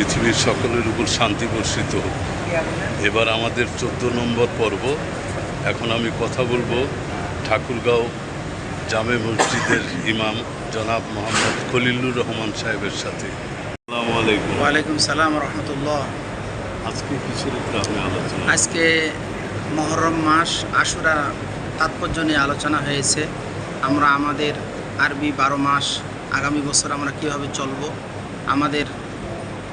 পৃথিবীর সকলের উপর শান্তি বর্ষিত হোক। এবার আমাদের চোদ্দ নম্বর পর্ব। এখন আমি কথা বলব ঠাকুরগাঁও জামে মসজিদের ইমাম জনাব মোহাম্মদ খলিলুর রহমান সাহেবের সাথে। আসসালামু আলাইকুম। ওয়ালাইকুম সালাম রহমতুল্লাহ। আজকে কিসের উপরে আপনি আলোচনা? আজকে মহরম মাস আশুরা তাৎপর্য নিয়ে আলোচনা হয়েছে। আমরা আমাদের আরবি বারো মাস আগামী বছর আমরা কীভাবে চলব আমাদের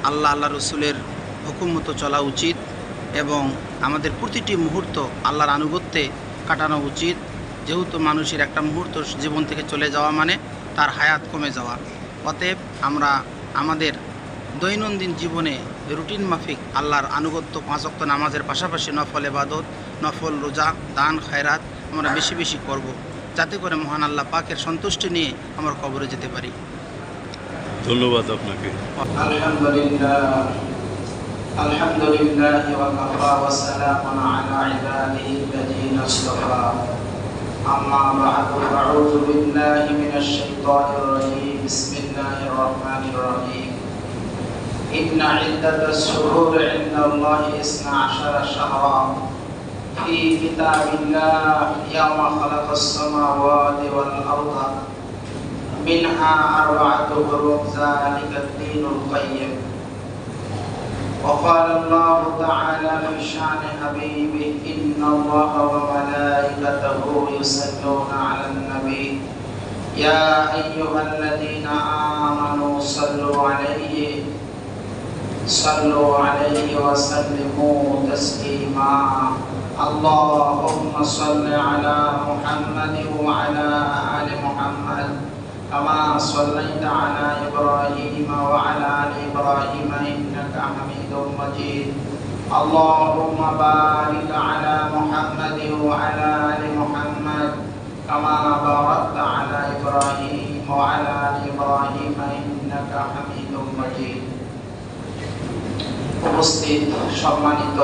আল্লাহ আল্লাহ রসুলের হুকুম মতো চলা উচিত এবং আমাদের প্রতিটি মুহূর্ত আল্লাহর আনুগত্যে কাটানো উচিত। যেহেতু মানুষের একটা মুহূর্ত জীবন থেকে চলে যাওয়া মানে তার হায়াত কমে যাওয়া। অতএব আমরা আমাদের দৈনন্দিন জীবনে রুটিন মাফিক আল্লাহর আনুগত্য পাঁচক্ত নামাজের পাশাপাশি নফল এবাদত নফল রোজা, দান, খায়রাত আমরা বেশি বেশি করব। যাতে করে মহান আল্লাহ পাকের সন্তুষ্টি নিয়ে আমরা কবরে যেতে পারি। ধন্যবাদ আপনাকে الحمد لله الحمد لله وكفى وسلام على عباده الذين اصطفى أما بعد أعوذ بالله من الشيطان الرجيم بسم الله الرحمن الرحيم إن عدة الشهور عند الله اثنا عشر شهرا في كتاب الله يوم خلق السماوات والأرض منها أربعة حروف ذلك الدين القيم. وقال الله تعالى في شأن حبيبه إن الله وملائكته يصلون على النبي. يا أيها الذين آمنوا صلوا عليه صلوا عليه وسلموا تسليما. اللهم صل على محمد وعلى آل محمد. كما صليت على إبراهيم وعلى آل إبراهيم إنك حميد مجيد اللهم بارك على محمد وعلى آل محمد كما باركت على إبراهيم وعلى آل إبراهيم إنك حميد مجيد উপস্থিত সম্মানিত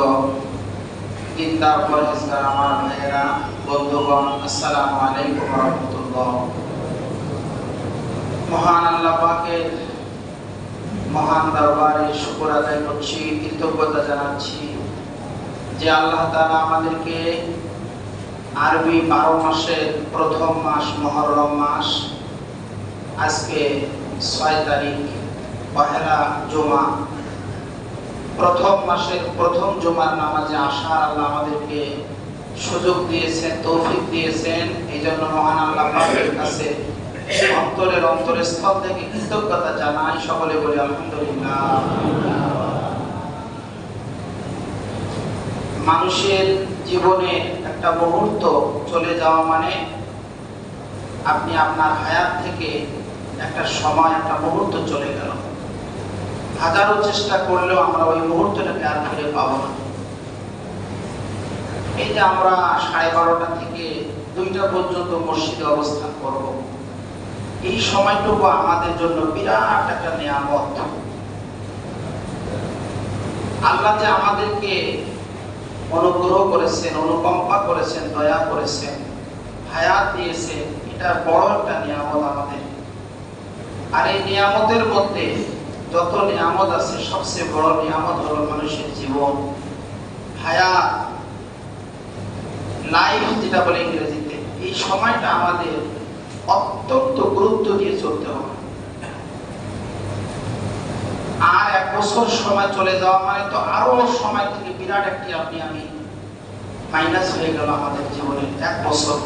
দিনদার পরিষ্কার আমার ভাইয়েরা বন্ধুগণ আসসালামু আলাইকুম রহমতুল্লাহ মহান আল্লাহ পাকের মহান দরবারে শুকর আদায় করছি, কৃতজ্ঞতা জানাচ্ছি যে আল্লাহ তাআলা আমাদেরকে আরবি বারো মাসের প্রথম মাস মহরম মাস, আজকে ছয় তারিখ, পহেলা জমা, প্রথম মাসের প্রথম জমার নামাজে আসার আল্লাহ আমাদেরকে সুযোগ দিয়েছেন, তৌফিক দিয়েছেন। এই জন্য মহান আল্লাহ কাছে অন্তরের অন্তরের স্থল থেকে কৃতজ্ঞতা জানাই সকলে বলি আলহামদুলিল্লাহ। মানুষের জীবনে একটা মুহূর্ত চলে যাওয়া মানে আপনি আপনার হায়াত থেকে একটা সময়, একটা মুহূর্ত চলে গেল। হাজারো চেষ্টা করলেও আমরা ওই মুহূর্তটাকে আর ফিরে পাব না। এই যে আমরা সাড়ে বারোটা থেকে দুইটা পর্যন্ত মসজিদে অবস্থান করব এই সময়টুকু আমাদের জন্য বিরাট একটা নিয়ামত। আল্লাহ যে আমাদেরকে অনুগ্রহ করেছেন, অনুকম্পা করেছেন, দয়া করেছেন, হায়াত দিয়েছেন, এটা বড় একটা নিয়ামত আমাদের। আর এই নিয়ামতের মধ্যে যত নিয়ামত আছে, সবচেয়ে বড় নিয়ামত হলো মানুষের জীবন। হায়াত, লাইফ যেটা বলে ইংরেজিতে, এই সময়টা আমাদের অত্যন্ত গুরুত্ব দিয়ে চলতে হবে। আর এক বছর সময় চলে যাওয়া মানে তো আরও সময় থেকে বিরাট একটি আপনি আমি মাইনাস হয়ে গেল আমাদের জীবনের এক বছর।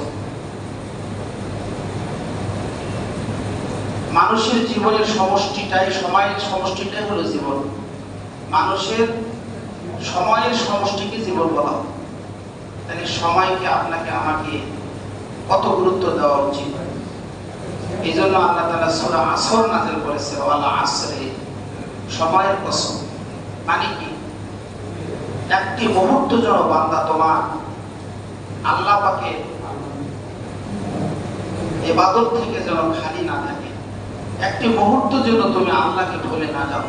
মানুষের জীবনের সমষ্টিটাই, সময়ের সমষ্টিটাই হলো জীবন। মানুষের সময়ের সমষ্টিকে জীবন বলা হয়। তাহলে সময়কে আপনাকে আমাকে কত গুরুত্ব দেওয়া উচিত? এই জন্য আল্লাহ তালা সুরা আসর করেছে, ওয়ালা আসরে সময়ের কসম। মানে কি? একটি মুহূর্ত যেন বান্দা তোমার আল্লাহ পাকে এবাদত থেকে যেন খালি না থাকে। একটি মুহূর্ত যেন তুমি আল্লাহকে ভুলে না যাও।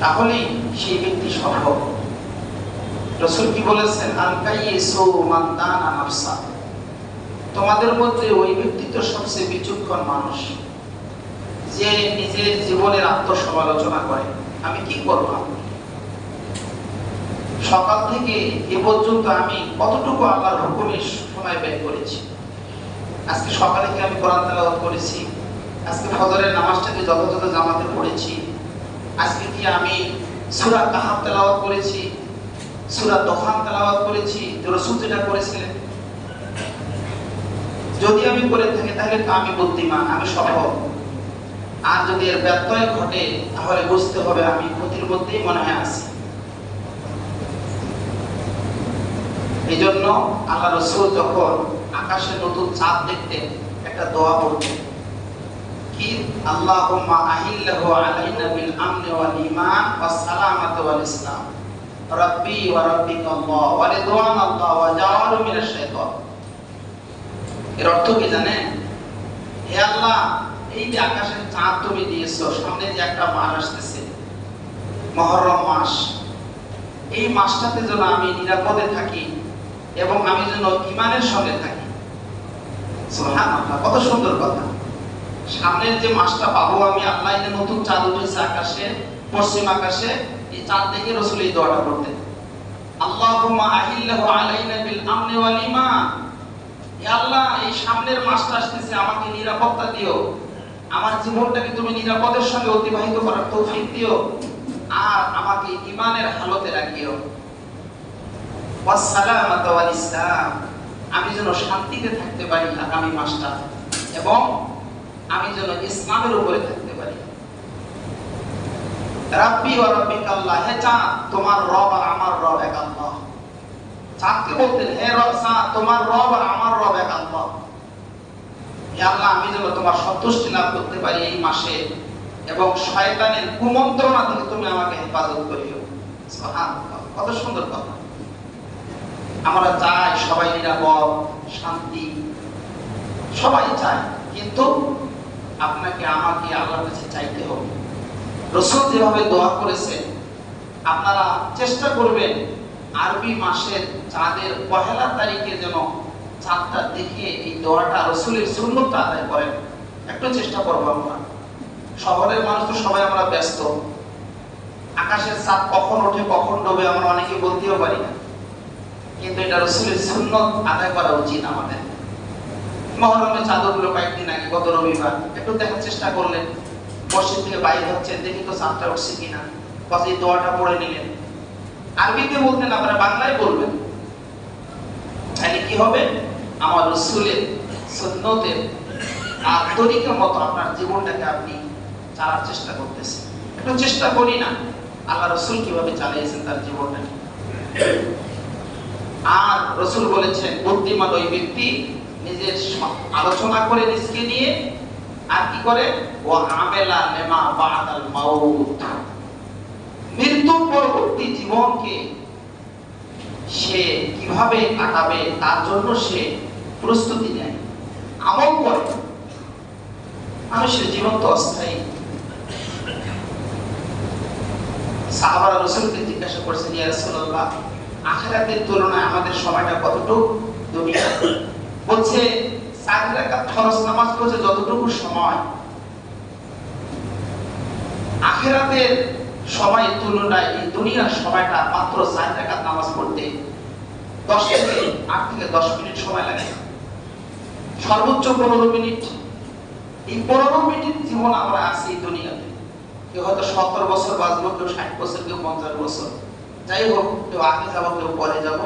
তাহলেই সেই ব্যক্তি সফল। রসুল কি বলেছেন দানা নাফসা। তোমাদের মধ্যে ওই ব্যক্তি তো সবচেয়ে বিচক্ষণ মানুষ। যে নিজের জীবনের আত্মসমালোচনা করে। আমি কি করলাম সকাল থেকে এ পর্যন্ত আমি কতটুকু আল্লাহর হুকুমে সময় ব্যয় করেছি? আজকে সকালে কি আমি কোরআন তেলাওয়াত করেছি? আজকে ফজরের নামাজটাকে যথাযথ জামাতে পড়েছি? আজকে কি আমি সূরা কাহাব তেলাওয়াত করেছি? সূরা দোহান তেলাওয়াত করেছি? যে রাসূল যেটা করেছিলেন যদি আমি করে থাকি, তাহলে আমি বুদ্ধিমান, আমি সফল। আর যদি এর ব্যত্যয় ঘটে, তাহলে বুঝতে হবে আমি ক্ষতির মধ্যেই মনে হয় আছি। এই জন্য আল্লাহ রসুল যখন আকাশে নতুন চাঁদ দেখতেন একটা দোয়া পড়তেন কি? আল্লাহুম্মা আহিল্লাহু আলাইনা বিল আমনি ওয়াল ঈমান ওয়াস সালামাতি ওয়াল ইসলাম। রাব্বি ওয়া রাব্বিকাল্লাহ ওয়া রিদওয়ান আল্লাহ ওয়া মিনাশ শাইতান। এর অর্থ কি হে আল্লাহ এই যে আকাশের চাঁদ তুমি সামনে যে একটা মাস আসতেছে, মহরম মাস। এই মাসটাতে যেন আমি নিরাপদে থাকি এবং আমি যেন ইমানের সঙ্গে থাকি। কত সুন্দর কথা। সামনের যে মাসটা পাবো আমি, আল্লাহ নতুন চাঁদ উঠেছে আকাশে, পশ্চিম আকাশে, এই চাঁদ দেখে রসুল এই দোয়াটা করতেন আল্লাহুম্মা আহিল্লাহু আলাইনা বিল আমনি আল্লাহ, এই সামনের মাসটা আসতেছে, আমাকে নিরাপত্তা দিও। আমার জীবনটাকে তুমি নিরাপদের সঙ্গে অতিবাহিত করার তৌফিক দিও আর আমাকে ইমানের হালতে রাখিও। আমি যেন শান্তিতে থাকতে পারি আগামী মাসটা এবং আমি যেন ইসলামের উপরে থাকতে পারি। রাব্বি ওয়া রাব্বিকাল্লাহ, হে চাঁদ, তোমার রব আর আমার রব এক আল্লাহ। চাঁদকে বলতেন হে তোমার রব আর আমার রব এক আল্লাহ আল্লাহ, আমি যেন তোমার সন্তুষ্টি লাভ করতে পারি এই মাসে, এবং শয়তানের কুমন্ত্রণা থেকে তুমি আমাকে হেফাজত করিও। কত সুন্দর কথা। আমরা চাই সবাই নিরাপদ, শান্তি, সবাই চায়, কিন্তু আপনাকে আমাকে আল্লাহর কাছে চাইতে হবে। রসুল যেভাবে দোয়া করেছে আপনারা চেষ্টা করবেন আরবি মাসের চাঁদের পহেলা তারিখে যেন চাঁদটা দেখে এই দোয়াটা রসুলের সুন্নতটা আদায় করেন। একটু চেষ্টা করব আমরা শহরের মানুষ তো সবাই আমরা ব্যস্ত। আকাশের চাঁদ কখন ওঠে, কখন ডোবে আমরা অনেকে বলতেও পারি না। কিন্তু এটা রসুলের সুন্নত আদায় করা উচিত আমাদের। মহরমের চাঁদগুলো কয়েকদিন আগে, গত রবিবার। একটু দেখার চেষ্টা করলেন। মসজিদ থেকে বাইরে হচ্ছেন, দেখি তো চাঁদটা উঠছে কিনা। এই দোয়াটা পড়ে নিলেন। আরবিতে বলতেন আপনারা বাংলায় বলবেন। তাহলে কি হবে? আমার রসুলের সুন্নতের আর মতো আপনার জীবনটাকে আপনি চালার চেষ্টা করতেছেন। একটু চেষ্টা করি না, আল্লাহ রসুল কীভাবে চালিয়েছেন তার জীবনটাকে। আর রসুল বলেছেন, বুদ্ধিমান ওই ব্যক্তি নিজের আলোচনা করে নিজকে নিয়ে আর কি করে? ও আমেলা নেমা বাদাল মাউত। পরবর্তী জীবনকে সে কীভাবে কাটাবে, তার জন্য সে প্রস্তুতি নেয়। আমল করে। মানুষের জীবন তো অস্থায়ী। সাহাবারা রসুলকে জিজ্ঞাসা করছেন তুলনায় আমাদের সময়টা কতটুকু দুনিয়া? বলছে, চার নামাজ পড়ছে যতটুকু সময়, আখিরাতের সময়ের তুলনায় এই দুনিয়ার সময়টা মাত্র চার রাকাত নামাজ পড়তে দশ থেকে আট থেকে দশ মিনিট সময় লাগে। সর্বোচ্চ পনেরো মিনিট। এই পনেরো মিনিট জীবন আমরা আছি দুনিয়াতে। কেউ হয়তো সত্তর বছর বাঁচবো কেউ ষাট বছর, কেউ পঞ্চাশ বছর। যাই হোক, কেউ আগে যাব, কেউ পরে যাব।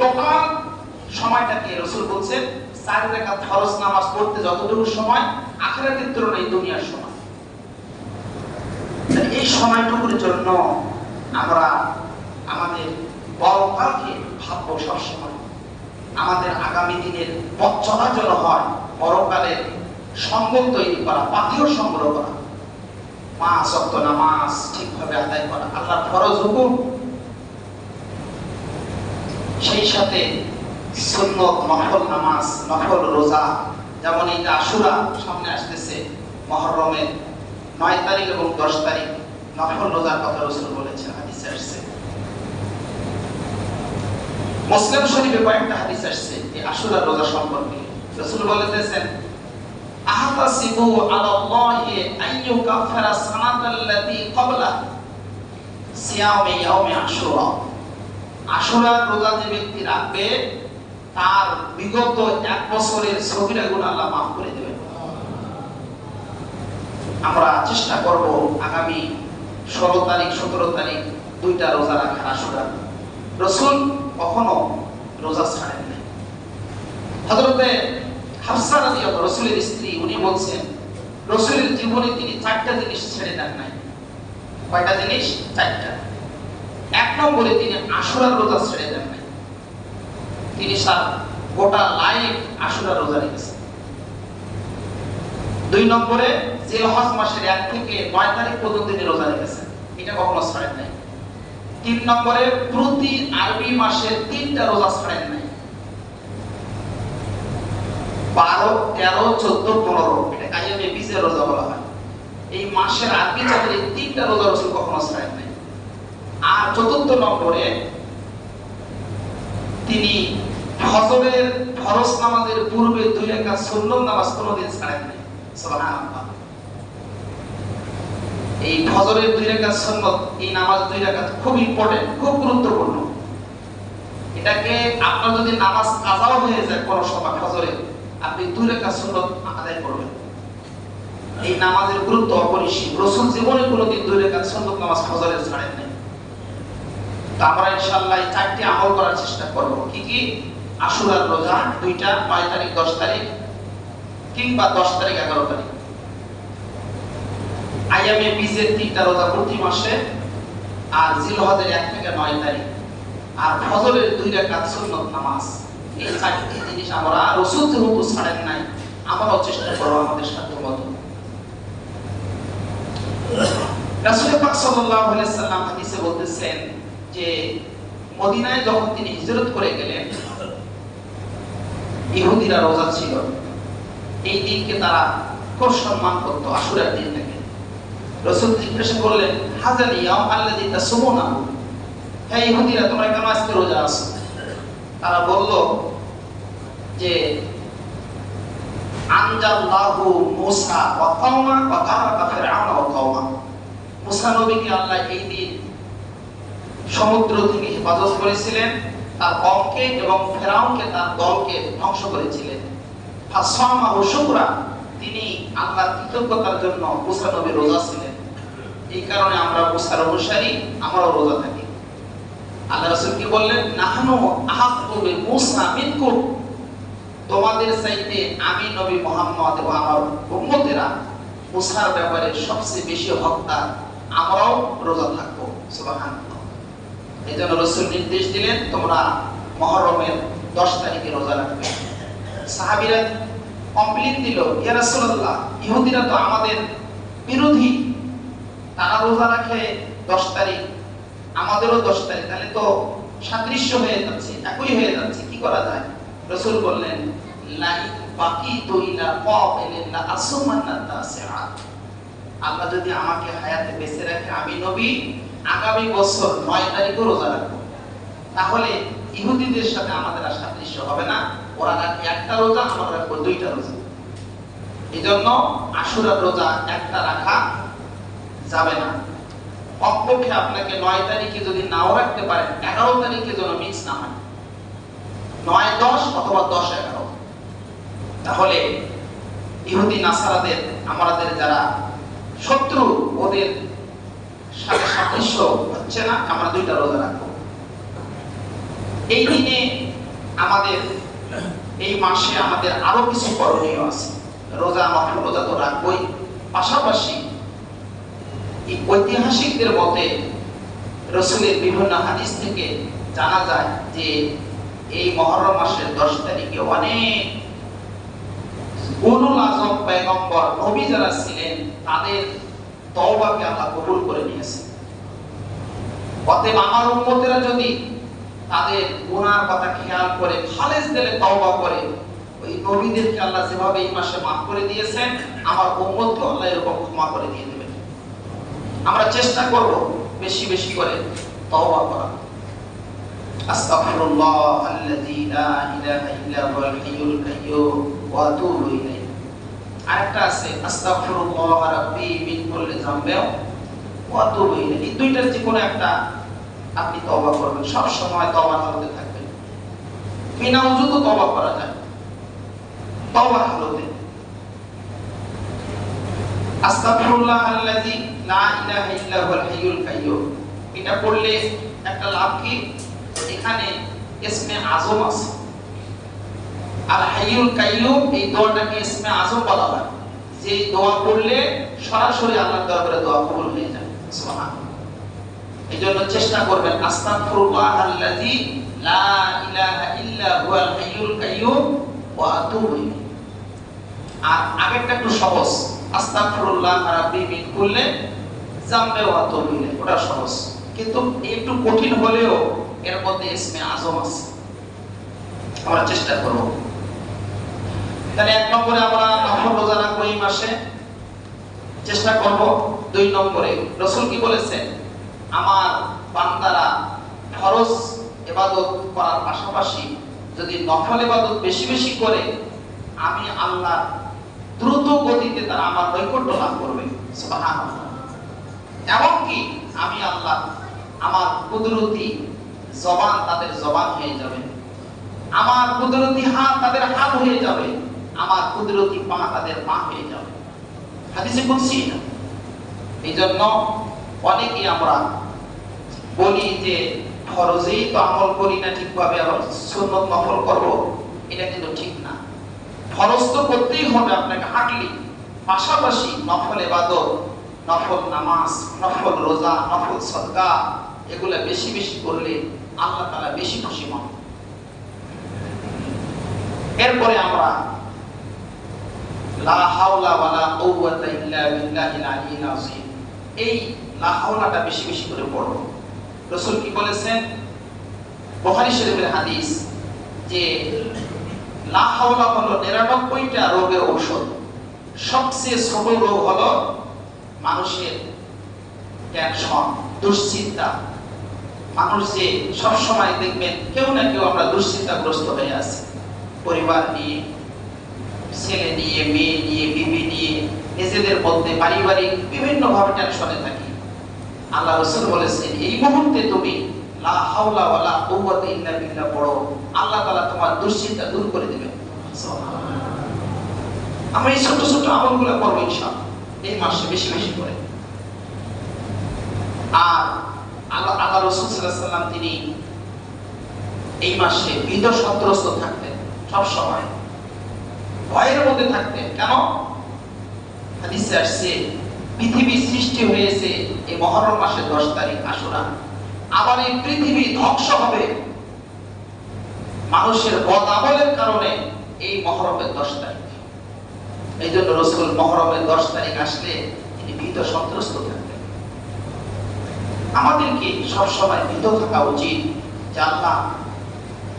টোটাল সময়টাকে রসুল বলছেন, চার রেখা খরচ নামাজ পড়তে যতটুকু সময়, আখেরাতের তুলনায় দুনিয়ার সময়। এই সময়টুকুর জন্য আমরা আমাদের পরকালকে ভাববো সবসময় আমাদের আগামী দিনের পথ জন্য হয়, পরকালের সম্বল তৈরি করা, পাথেয় সংগ্রহ করা। পাঁচ অক্ত নামাজ ঠিকভাবে আদায় করা আল্লাহর ফরজ হুকুম। সেই সাথে সুন্নত নফল নামাজ, নফল রোজা, যেমন এই আশুরা সামনে আসতেছে মহরমের নয় তারিখ এবং দশ তারিখ নফল রোজার কথা রসুল বলেছেন, হাদিসে আসছে। মুসলিম শরীফে কয়েকটা হাদিস আসছে এই আশুরা রোজা সম্পর্কে। রসুল বলেছেন ক্বাবলা সিয়ামে আশুরা। আশুরার রোজা যে ব্যক্তি রাখবে, তার বিগত এক বছরের সগিরা আল্লাহ মাফ করে দেবেন। আমরা চেষ্টা করব আগামী ষোলো তারিখ, সতেরো তারিখ দুইটা রোজা রাখার আশুরা রসুল কখনো রোজা ছাড়েন হজরতে হাফসা রসুলের স্ত্রী, উনি বলছেন, রসুলের জীবনে তিনি চারটা জিনিস ছেড়ে দেন নাই। কয়টা জিনিস? চারটা। এক নম্বরে তিনি আশুরার রোজা ছেড়ে দেন নাই। তিনি সার গোটা লাইফ আশুরা রোজা রেখেছেন। দুই নম্বরে জিলহজ মাসের এক থেকে নয় তারিখ পর্যন্ত তিনি রোজা রেখেছেন। এটা কখনো ছাড়েন নাই। তিন নম্বরে, প্রতি আরবি মাসের তিনটা রোজা ছাড়েন নাই। বারো, তেরো, চোদ্দ, পনেরো, এটা আইএমএ বিজের রোজা বলা হয়। এই মাসের আরবি এই তিনটা রোজা রসুল কখনো ছাড়েন নাই। আর চতুর্থ নম্বরে, তিনি ফজরের ফরজ নামাজের পূর্বে দুই রাকাত সুন্নত নামাজ কোনোদিন ছাড়েন নাই। সুবহানাল্লাহ। এই ফজরের দুই রাকাত সুন্নত এই নামাজ দুই রাকাত খুব ইম্পর্টেন্ট খুব গুরুত্বপূর্ণ। এটাকে আপনার যদি নামাজ কাজাও হয়ে যায় কোনো সময় ফজরে, আপনি দুই রাকাত সুন্নত আদায় করবেন। এই নামাজের গুরুত্ব অপরিসীম। রসুল জীবনে কোনোদিন দুই রাকাত সুন্নত নামাজ ফজরে ছাড়েন নাই। তো আমরা ইনশাআল্লাহ এই চারটি আমল করার চেষ্টা করব। কি কি? আশুরার রোজা, দুইটা নয় তারিখ, দশ তারিখ, কিংবা দশ তারিখ, এগারো তারিখ। আইএমএ প্রতি মাসে আর জিলহজের এক থেকে নয় তারিখ। আর ফজরের দুই সুন্নত নামাজ। এই চারটি জিনিস আমরা ছাড়েন নাই, আমরাও চেষ্টা করব আমাদের সাধ্য মতো। পাক সাল্লাম হাদিসে বলতেছেন যে, মদিনায় যখন তিনি হিজরত করে গেলেন, ইহুদিরা রোজা ছিল। এই দিনকে তারা খুব সম্মান করতো, আশুরার দিনটাকে রসুল জিজ্ঞাসা করলেন, হাজার ইয়াম আল্লাযী তাসুমুনা? হে ইহুদিরা, তোমরা কেন আজকে রোজা আছো? তারা বলল যে মুসা মুসা নবীকে আল্লাহ এই দিন সমুদ্র থেকে হেফাজত করেছিলেন, তার কমকে এবং ফেরাউনকে তার দলকে ধ্বংস করেছিলেন। ফাসামা ও শুকরা, তিনি আল্লাহর কৃতজ্ঞতার জন্য মুসা নবী রোজা ছিলেন। এই কারণে আমরা মুসার অনুসারী রোজা থাকি। আল্লাহ কি বললেন? নাহনু তোমাদের চাইতে আমি নবী মুহাম্মদ আমার উম্মতেরা ব্যাপারে সবচেয়ে বেশি আমরাও রোজা থাকব। সুবহানাল্লাহ। এই জন্য নির্দেশ দিলেন, তোমরা মহরমের দশ তারিখে রোজা রাখবে। সাহাবিরা কমপ্লেন দিল, ইয়া ইহুদিরা তো আমাদের বিরোধী। তারা রোজা রাখে দশ তারিখ, আমাদেরও দশ তারিখ। তাহলে তো সাদৃশ্য হয়ে যাচ্ছে, একই হয়ে যাচ্ছে, কি করা যায়? রসুল বললেন আল্লাহ যদি আমাকে হায়াতে বেঁচে রাখে, আমি নবী, আগামী বছর নয় তারিখও রোজা রাখব। তাহলে ইহুদিদের সাথে আমাদের আর সাদৃশ্য হবে না। ওরা রাখে একটা রোজা, আমরা রাখব দুইটা রোজা। এই জন্য আশুরার রোজা একটা রাখা যাবে না। কমপক্ষে আপনাকে নয় তারিখে যদি নাও রাখতে পারেন, এগারো তারিখে যেন মিক্স না হয়। নয় দশ অথবা দশ এগারো। তাহলে ইহুদি নাসারাদের আমাদের যারা শত্রু, ওদের সাথে সাদৃশ্য হচ্ছে না, আমরা দুইটা রোজা রাখব। এই দিনে আমাদের, এই মাসে আমাদের আরও কিছু করণীয় আছে। রোজা নফল রোজা তো রাখবোই। পাশাপাশি ঐতিহাসিকদের মতে রসুলের বিভিন্ন হাদিস থেকে জানা যায় যে এই মহরম মাসের দশ তারিখে অনেক আজম পয়গম্বর নবী যারা ছিলেন, তাদের তওবাকে আল্লাহ কবুল করে অতএব আমার উম্মতেরা যদি তাদের গুনার কথা খেয়াল করে খালেজ দিলে তওবা করে, ওই নবীদেরকে আল্লাহ যেভাবে এই মাসে মাফ করে দিয়েছেন, আমার উম্মতকে আল্লাহ এরকম ক্ষমা করে দিয়ে দেবেন। আমরা চেষ্টা করব বেশি বেশি করে তওবা করা। আস্তাগফিরুল্লাহ আল্লাযী লা ইলাহা কাইয়্যুম ওয়া আতুবু ইলাইহি। আরেকটা আছে, আস্তাগফিরুল্লাহ রাব্বি মিন কুল্লি যামবি ওয়া আতুবু ইলাইহি। এই দুইটার যে কোনো একটা আপনি তওবা করবেন। সব সময় তওবার হালতে থাকবেন। বিনা উজুতে তওবা করা যায়। তওবার হালতে। আস্তাগফিরুল্লাহ আল্লাযী লা ইলাহা ইল্লা হুয়াল হাইয়ুল কাইয়্যুম এটা পড়লে একটা লাভ কি? এখানে ইসমে আজম আছে। আল হাইয়ুল কাইয়্যুম এই দোয়াটাকে ইসমে আজম বলা হয়। যে দোয়া পড়লে সরাসরি আল্লাহর দরবারে দোয়া কবুল হয়ে যায়। সুবহানাল্লাহ। এই জন্য চেষ্টা করবেন, আস্তাগফিরুল্লাহ আল্লাযী লা ইলাহা ইল্লা হুয়াল হাইয়ুল কাইয়্যুম ওয়া আতুবু আর আগেরটা একটু সহজ। আস্তাগফিরুল্লাহ রাব্বি মিন কুল্লি জামবে ওয়া ইলাইহি ওটা সহজ। কিন্তু একটু কঠিন হলেও এর মধ্যে ইসমে আজম আছে। আমরা চেষ্টা করব। তাহলে এক নম্বরে আমরা রোজা রাখব এই মাসে। চেষ্টা করব দুই নম্বরে। রসুল কি বলেছেন? আমার বান্দারা ফরজ ইবাদত করার পাশাপাশি যদি নফল ইবাদত বেশি বেশি করে, আমি আল্লাহ দ্রুত গতিতে তারা আমার নৈকট্য লাভ করবে। এমনকি আমি আল্লাহ আমার কুদরতি জবান তাদের জবান হয়ে যাবে। আমার কুদরতি হাত তাদের হাত হয়ে যাবে। আমার কুদরতি পা তাদের পা হয়ে যাবে। হাদিসে বলছি এটা এই জন্য অনেকেই আমরা বলি যে ফরজেই তো আমল করি না, ঠিকভাবে আবার সুন্নত নফল করব, এটা কিন্তু ঠিক না। ফরজ তো করতেই হবে আপনাকে হাঁটলি। পাশাপাশি নফল এবাদত নফল নামাজ, নফল রোজা, নফল সদকা, এগুলা বেশি বেশি করলে আল্লাহ তাআলা বেশি খুশি হন। এরপরে আমরা এই লা হাওলাটা বেশি বেশি করে কি বলেছেন? হাদিস যে লা হাওলা 99টা রোগের ঔষধ। সবচেয়ে ছোট রোগ হলো মানুষের টেনশন, দুশ্চিন্তা। মানুষ যে সবসময় দেখবেন কেউ না কেউ আমরা দুশ্চিন্তাগ্রস্ত হয়ে আছি। পরিবার নিয়ে, ছেলে নিয়ে, মেয়ে নিয়ে, বিবি নিয়ে, নিজেদের মধ্যে পারিবারিক বিভিন্ন ভাবে টেনশনে থাকি। আল্লাহ রসুল বলেছেন, এই মুহূর্তে তুমি লা হাওলা ওয়ালা কুওয়াতা ইল্লা বিল্লাহ পড়ো। আল্লাহ তাআলা তোমার দুশ্চিন্তা দূর করে দিবেন। আমরা এই ছোট ছোট আমলগুলো করব ইনশাআল্লাহ। এই মাসে বেশি বেশি করে। আর আল্লাহ আল্লাহ রসুল সাল্লাম তিনি এই মাসে ভীত সন্ত্রস্ত থাকতেন সব সময়। ভয়ের মধ্যে থাকতেন। কেন? হাদিসে আসছে, পৃথিবী সৃষ্টি হয়েছে এই মহরম মাসের দশ তারিখ আশুরা আবার এই পৃথিবী ধ্বংস হবে। মানুষের বদ আমলের কারণে এই মহরমের দশ তারিখ। এই জন্য রসুল মহরমের দশ তারিখ আসলে তিনি ভীত সন্ত্রস্ত থাকতেন। আমাদেরকে সবসময় ভীত থাকা উচিত আল্লাহ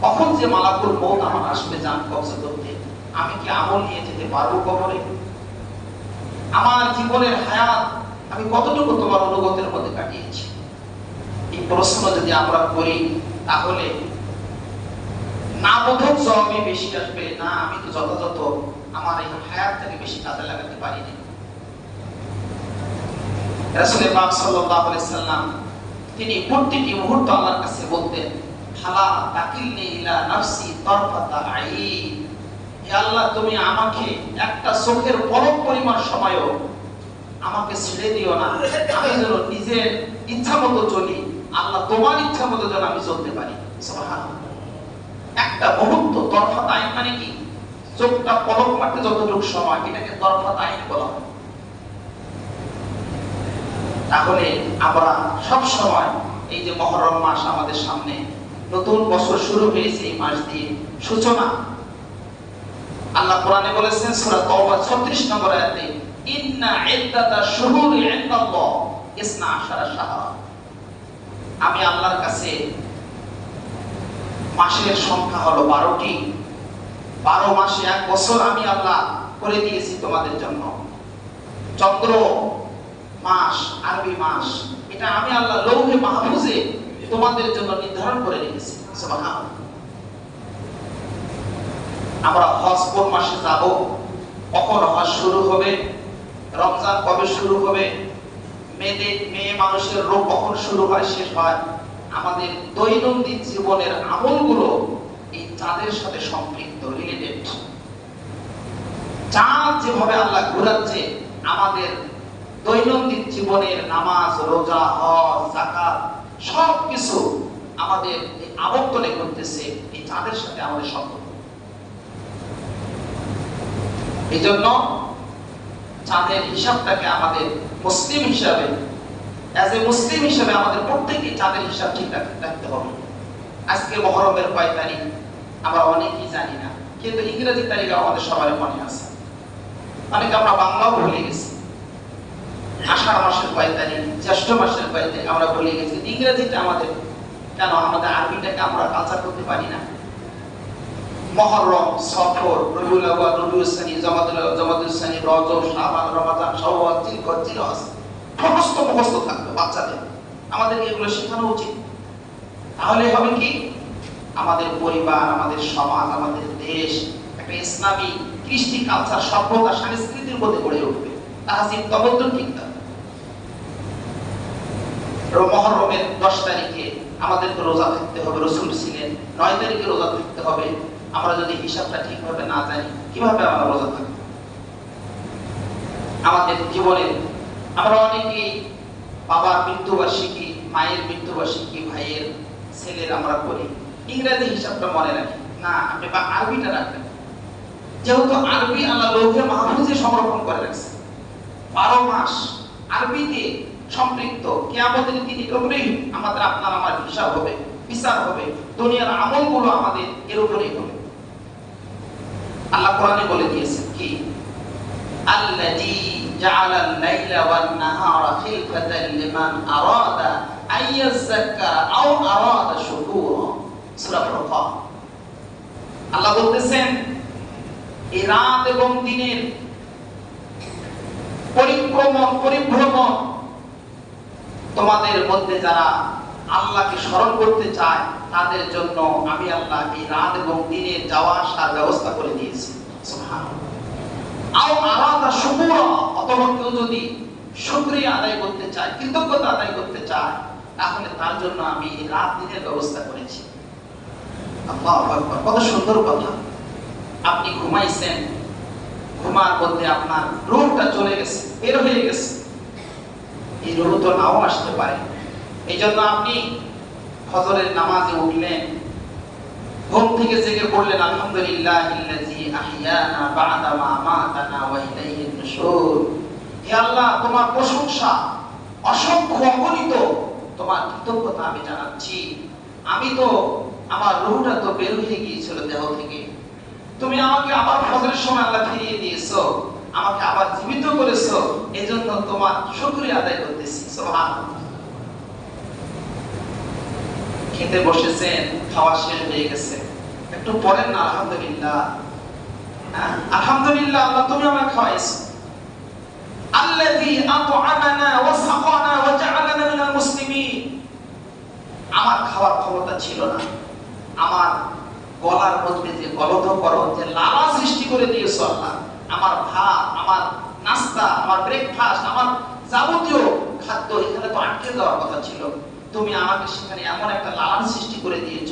কখন যে মালাকুল মৌত আমার আসবে জান কবজা করতে। আমি কি আমল নিয়ে যেতে পারব কবরে? আমার জীবনের হায়াত আমি কতটুকু তোমার অনুগতের মধ্যে কাটিয়েছি? এই প্রশ্ন যদি আমরা করি, তাহলে না বোধক জবাবে বেশি আসবে, না, আমি তো যথাযথ আমার এই হায়াতটাকে বেশি কাজে লাগাতে পারিনি। রাসূলের পাক সাল্লাল্লাহু আলাইহি সাল্লাম তিনি প্রত্যেকটি মুহূর্ত আল্লাহর কাছে বলতেন ফালা তাকিলনি ইলা নাফসি তরফাতা আইন। হে আল্লাহ, তুমি আমাকে একটা চোখের পলক পরিমাণ সময়ও আমাকে ছেড়ে দিও না। আমি যেন নিজের ইচ্ছা মতো চলি, আল্লাহ তোমার ইচ্ছা মতো যেন আমি চলতে পারি। একটা মুহূর্ত তরফাত আইন মানে কি? চোখটা পলক মারতে যতটুকু সময় এটাকে তরফাত আইন বলা হয়। তাহলে আমরা সব সময় এই যে মহরম মাস আমাদের সামনে নতুন বছর শুরু হয়েছে এই মাস দিয়ে সূচনা। আল্লাহ কোরআনে বলেছেন সূরা তওবা 36 নম্বর আয়াতে, ইন্না ইদ্দাতা শুহুরি ইনদাল্লাহ ইসনা আশারা শাহরা। আমি আল্লাহর কাছে মাসের সংখ্যা হলো 12টি 12 মাসে এক বছর আমি আল্লাহ করে দিয়েছি তোমাদের জন্য। চন্দ্র মাস, আরবি মাস, এটা আমি আল্লাহ লৌহে মাহফুজে তোমাদের জন্য নির্ধারণ করে রেখেছি। আমরা হজ কোন মাসে যাব? কখন হজ শুরু হবে? রমজান কবে শুরু হবে? মেয়েদের, মেয়ে মানুষের রোগ কখন শুরু হয়, শেষ হয়? আমাদের দৈনন্দিন জীবনের আমলগুলো চাঁদের সাথে সম্পৃক্ত রিলেটেড চাঁদ যেভাবে আল্লাহ ঘুরাচ্ছে, আমাদের দৈনন্দিন জীবনের নামাজ, রোজা, হজ জাকাত সব কিছু আমাদের এই আবর্তনে করতেছে এই চাঁদের সাথে আমাদের সম্পর্ক। এই জন্য চাঁদের হিসাবটাকে আমাদের মুসলিম হিসাবে অ্যাজ এ মুসলিম হিসাবে আমাদের প্রত্যেকেই চাঁদের হিসাব ঠিক রাখতে হবে। আজকে মহরমের কয় তারিখ? আমরা অনেকেই জানি না। কিন্তু ইংরেজি তারিখ আমাদের সবার মনে আছে। অনেকে আমরা বাংলাও ভুলে গেছি। আষাঢ় মাসের কয় তারিখ, জ্যৈষ্ঠ মাসের কয় তারিখ আমরা ভুলে গেছি। ইংরেজিটা আমাদের, কেন আমাদের আরবিটাকে আমরা কালচার করতে পারি না? মহরম, সফর, রবিউল রবিউল সানি সানি মুখস্থ থাকবে বাচ্চাদের। আমাদের এগুলো শেখানো উচিত। তাহলে হবে কি? আমাদের পরিবার, আমাদের সমাজ, আমাদের দেশ, একটা ইসলামী কৃষ্টি কালচার সভ্যতা, সংস্কৃতির মধ্যে গড়ে উঠবে। ঠিক মহরমের দশ তারিখে রোজা থাকতে হবে, রসুল ছিলেন। নয় তারিখে রোজা থাকতে হবে। আমরা যদি হিসাবটা ঠিকভাবে না জানি, কীভাবে আমরা রোজা থাকব? আমাদের জীবনে আমরা অনেকেই বাবার মৃত্যুবার্ষিকী, মায়ের মৃত্যুবার্ষিকী, ভাইয়ের, ছেলের আমরা করি। ইংরেজি হিসাবটা মনে রাখি। না, আপনি বা আরবিটা রাখবেন। যেহেতু আরবি আল্লাহ লৌহে মাহফুজে সংরক্ষণ করে রাখছে। বারো মাস আরবিতে সম্পৃক্ত। কেয়ামতের এর উপরেই আমাদের আপনার আমার হিসাব হবে, বিচার হবে। দুনিয়ার আমলগুলো আমাদের এর উপরেই হবে। আল্লাহ কোরআনে বলে দিয়েছেন কি? আল্লাযী জাআলা আল-লাইলা ওয়ান-নাহারা খিলফাতান লিমান আরাদা আন আও আরাদা শুকুরা। আল্লাহ বলতেছেন এই রাত এবং দিনের পরিক্রমণ, পরিভ্রমণ তোমাদের মধ্যে যারা আল্লাহকে স্মরণ করতে চায়, তাদের জন্য আমি আল্লাহ এই রাত এবং দিনের যাওয়া আসার ব্যবস্থা করে দিয়েছি। অথবা কেউ যদি শুকরিয়া আদায় করতে চায়, কৃতজ্ঞতা আদায় করতে চায়, তাহলে তার জন্য আমি রাত দিনের ব্যবস্থা করেছি। কত সুন্দর কথা। আপনি ঘুমাইছেন, ঘুমার মধ্যে আপনার রূহটা চলে গেছে, বের হয়ে গেছে। এই রূহ তো নাও আসতে পারে। এই জন্য আপনি ফজরের নামাজে উঠলেন, ঘুম থেকে জেগে পড়লেন, আলহামদুলিল্লাহ ইল্লাযী আহইয়ানা বা'দা মা মাতানা ওয়া ইলাইহিন নুশুর। হে আল্লাহ, তোমার প্রশংসা অসংখ্য অগণিত। তোমার কৃতজ্ঞতা আমি জানাচ্ছি। আমি তো আমার রূহটা তো বের হয়ে গিয়েছিল দেহ থেকে। তুমি আমাকে আবার ফজরের সময় আল্লাহ ফিরিয়ে দিয়েছ আমাকে আবার জীবিত করেছ এজন্য তোমার শুকরিয়া আদায় করতেছি। সুবহানাল্লাহ। খেতে বসেছেন খাওয়া শেষ হয়ে গেছে। একটু পরেন না আলহামদুলিল্লাহ। হ্যাঁ, আলহামদুলিল্লাহ আল্লাহ তুমি আমাকে খাওয়াইছো। আল্লাযী আত'আমানা ওয়া সাকানা ওয়া জা'আলানা মিনাল মুসলিমিন। আমার খাওয়ার ক্ষমতা ছিল না। আমার গলার মধ্যে যে গলধকরণ, যে লালা সৃষ্টি করে দিয়েছ আল্লাহ, আমার ভাত, আমার নাস্তা, আমার ব্রেকফাস্ট আমার যাবতীয় খাদ্য এখানে তো আটকে যাওয়ার কথা ছিল। তুমি আমাকে সেখানে এমন একটা লালান সৃষ্টি করে দিয়েছ,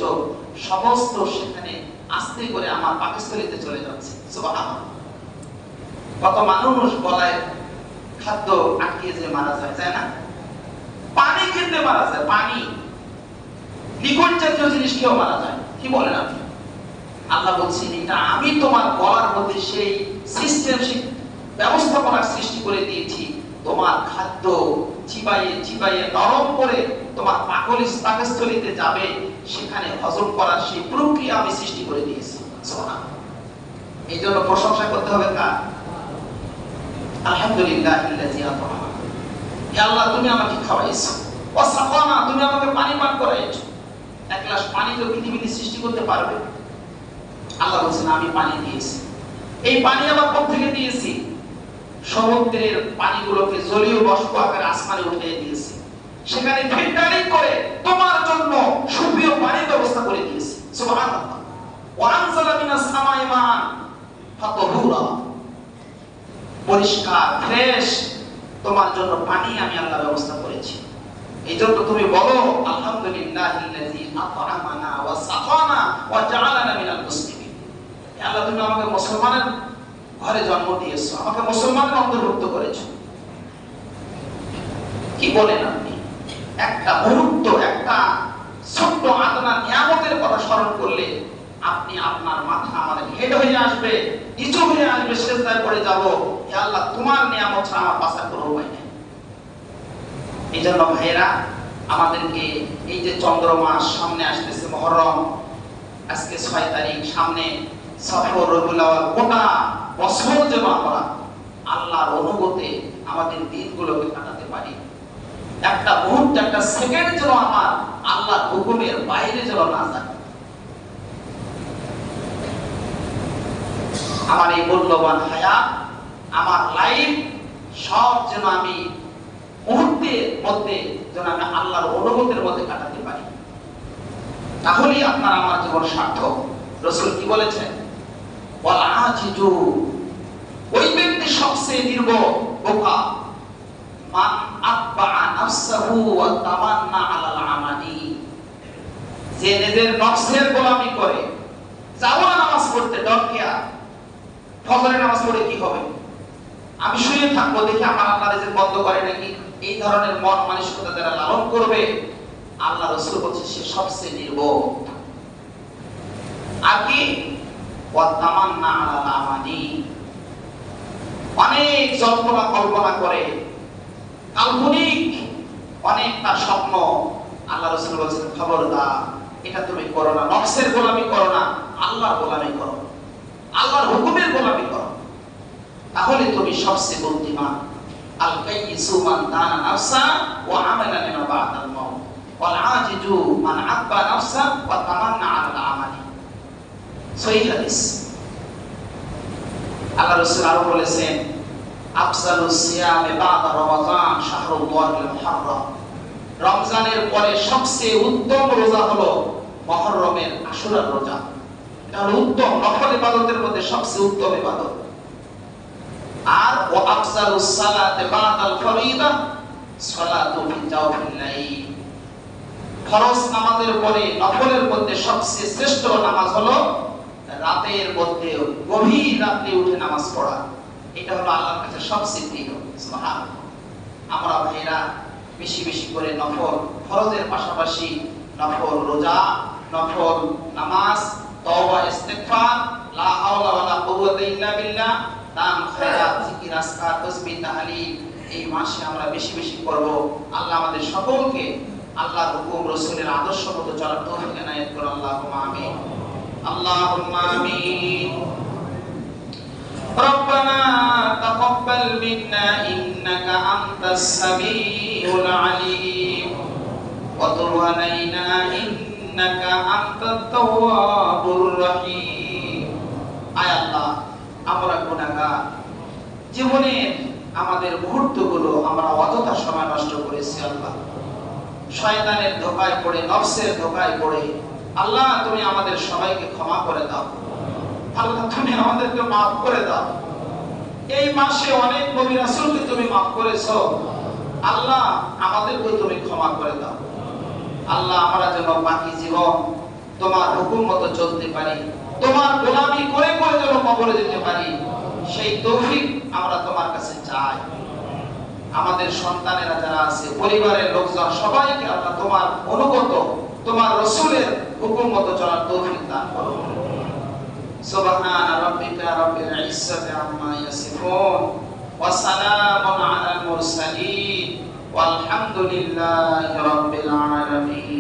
সমস্ত সেখানে আস্তে করে আমার পাকিস্তানিতে চলে যাচ্ছে। কত মানুষ গলায় খাদ্য আটকিয়ে যে মারা যায়, তাই না? পানি খেতে মারা যায়, পানি। লিকুইড জাতীয় জিনিস খেয়েও মারা যায় কি বলেন আপনি? আল্লাহ বলছেন, এটা আমি তোমার গলার মধ্যে সেই সিস্টেম ব্যবস্থাপনার সৃষ্টি করে দিয়েছি। তোমার খাদ্য চিবাইয়ে চিবাইয়ে নরম করে তোমার পাকলি পাকস্থলিতে যাবে। সেখানে হজম করার সেই প্রক্রিয়া আমি সৃষ্টি করে দিয়েছি। এই জন্য প্রশংসা করতে হবে কার? আলহামদুলিল্লাহ আল্লাহ, তুমি আমাকে খাওয়াইছো। ওয়া সাকানা, তুমি আমাকে পানি পান করাইছো। এক গ্লাস পৃথিবীতে সৃষ্টি করতে পারবে। আল্লাহ বলছেন, আমি পানি দিয়েছি। এই পানি থেকে দিয়েছি। সমুদ্রের পানিগুলোকে জলীয় আকারে আসমানে দিয়েছি। সেখানে ফিল্টারিং করে তোমার জন্য সুপ্রিয় পানির ব্যবস্থা করে দিয়েছি। পরিষ্কার, ফ্রেশ তোমার জন্য পানি আমি আল্লাহ ব্যবস্থা করেছি। তুমি বলো ওয়া ওয়া জাআলানা মিনাল মুসলিমিন। আল্লাহ, তুমি আমাকে মুসলমানের ঘরে জন্ম দিয়েছ, আমাকে মুসলমানের অন্তর্ভুক্ত করেছ। কি বলেন আপনি? একটা মুহূর্ত, একটা ছোট্ট আদনা নিয়ামতের কথা স্মরণ করলে আপনি আপনার মাথা আমাদের হেড হয়ে আসবে, নিচু হয়ে আসবে শেষদায় পড়ে যাব। আল্লাহ, তোমার নিয়ামত ছাড়া আমার উপায় নেই। এই জন্য ভাইয়েরা, আমাদেরকে এই যে চন্দ্র মাস সামনে আসতেছে, মহরম, আজকে ছয় তারিখ, সামনে সফর, রবিউল গোটা বছর যেন আমরা আল্লাহর অনুগতে আমাদের দিনগুলোকে কাটাতে পারি। একটা মুহূর্ত, একটা সেকেন্ড যেন আমার আল্লাহর হুকুমের বাইরে যেন না যায়। আমার এই মূল্যবান হায়াত, আমার লাইফ সব যেন আমি মুহূর্তের মধ্যে যেন আমি আল্লাহর মধ্যে কাটাতে পারি। তাহলেই আপনার আমার জীবন সার্থক। রসুল কি বলেছেন? ওই ব্যক্তি সবচেয়ে নির্ভর, বোকা। যে নিজের গোলামি করে নামাজ পড়তে ডর কেয়া ফজরের নামাজ পড়ে কি হবে? আমি শুয়ে থাকব দেখি আমার আল্লাহ বন্ধ করে নাকি? এই ধরনের মন মানসিকতা যারা লালন করবে, আল্লাহ রসুল বলছে সে সবচেয়ে নির্বোধ আর কি? অনেক জল্পনা কল্পনা করে, কাল্পনিক অনেক তার স্বপ্ন। আল্লাহ রসুল বলছেন, খবরদার, এটা তুমি করো না। নফসের গোলামি করো না। আল্লাহর গোলামি করো। আল্লাহর হুকুমের গোলামি করো। তাহলে তুমি সবচেয়ে বুদ্ধিমান। আল কাইয়িসু মান দানা নাফসা ওয়া আমালা লিমা বা'দাল মাউত ওয়াল আজিজু মান আব্বা নাফসা ওয়া তামান্না আলাল আমালি সহিহ হাদিস আল্লাহ রাসূল আরও বলেছেন আফজালুস সিয়ামে বাদা রমাজান শাহরুল্লাহিল মুহাররম রমজানের পরে সবচেয়ে উত্তম রোজা হলো মুহররমের আশুরার রোজা। এটা হলো উত্তম, নফল ইবাদতের মধ্যে সবচেয়ে উত্তম ইবাদত। আর ও আফজালুস সালাতে বাদাল ফরিদা, সালাতু ফি লাইল ফরজ নামাজের পরে নফলের মধ্যে সবচেয়ে শ্রেষ্ঠ নামাজ হলো রাতের মধ্যে গভীর রাতে উঠে নামাজ পড়া। এটা হলো আল্লাহর কাছে সবচেয়ে প্রিয়। সুবহানাল্লাহ। আমরা ভাইরা বেশি বেশি করে নফল, ফরজের পাশাপাশি নফল রোজা, নফল নামাজ, তওবা, ইস্তেগফার, লা হাওলা ওয়ালা কুওয়াতা ইল্লা বিল্লাহ দান খয়রাত জিকির আসকার তাসবিহ তাহলিল এই মাসে আমরা বেশি বেশি করব আল্লাহ আমাদের সকলকে আল্লাহর হুকুম রাসূলের আদর্শ মতো চলার তৌফিক এনায়েত করুন আল্লাহুম্মা আমিন আল্লাহুম্মা আমিন ربنا تقبل منا إنك أنت السميع العليم وتب علينا إنك أنت التواب الرحيم আয় আল্লাহ আমরা জীবনের আমাদের মুহূর্তগুলো আমরা অযথা সময় নষ্ট করেছি আল্লাহ। শয়তানের ধোকায় পড়ে, নফসের ধোকায় পড়ে। আল্লাহ, তুমি আমাদের সবাইকে ক্ষমা করে দাও। আল্লাহ, তুমি আমাদেরকে মাফ করে দাও। এই মাসে অনেক নবী রাসূলকে তুমি মাফ করেছ। আল্লাহ আমাদেরকে তুমি ক্ষমা করে দাও। আল্লাহ, আমরা যেন বাকি জীবন তোমার হুকুম মতো চলতে পারি। তোমার গোলামি করে করে যেন কবরে যেতে পারি। সেই তৌফিক আমরা তোমার কাছে চাই আমাদের সন্তানেরা যারা আছে পরিবারের লোকজন সবাইকে আল্লাহ তোমার অনুগত তোমার রসুলের হুকুম মতো চলার তৌফিক দান করো سبحان ربك رب العزة عما يصفون وسلام على المرسلين والحمد لله رب العالمين